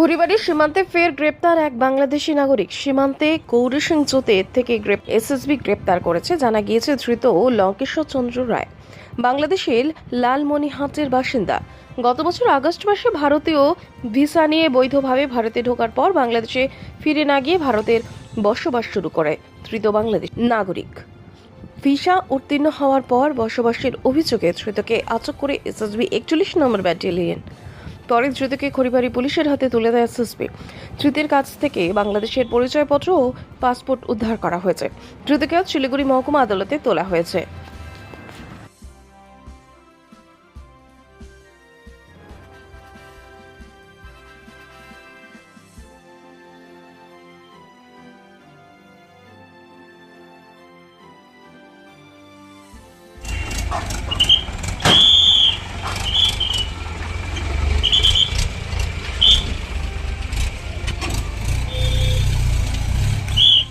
খড়িবাড়ির সীমান্তে ফের গ্রেপ্তার এক বাংলাদেশি নাগরিক। সীমান্তে গৌরী সিং জোতের থেকে এসএসবি গ্রেপ্তার করেছে, জানা গিয়েছে ধৃত লঙ্কেশ্বর চন্দ্র রায়। বাংলাদেশের লালমনিহাটের বাসিন্দা। গত বছর আগস্ট মাসে ভারতীয় ভিসা নিয়ে বৈধভাবে ভারতে ঢোকার পর বাংলাদেশে ফিরে না গিয়ে ভারতের বসবাস শুরু করে ধৃত বাংলাদেশ নাগরিক। ভিসা উত্তীর্ণ হওয়ার পর বসবাসের অভিযোগে ধৃতকে আটক করে এসএসবি একচল্লিশ নম্বর ব্যাটালিয়ন তরে ধৃতকে খড়িবাড়ি পুলিশের হাতে তুলে দেয় এসএসবি ধৃতের কাছ থেকে বাংলাদেশের পরিচয়পত্র ও পাসপোর্ট উদ্ধার করা হয়েছে ধৃতকে শিলিগুড়ি মহকুমা আদালতে তোলা হয়েছে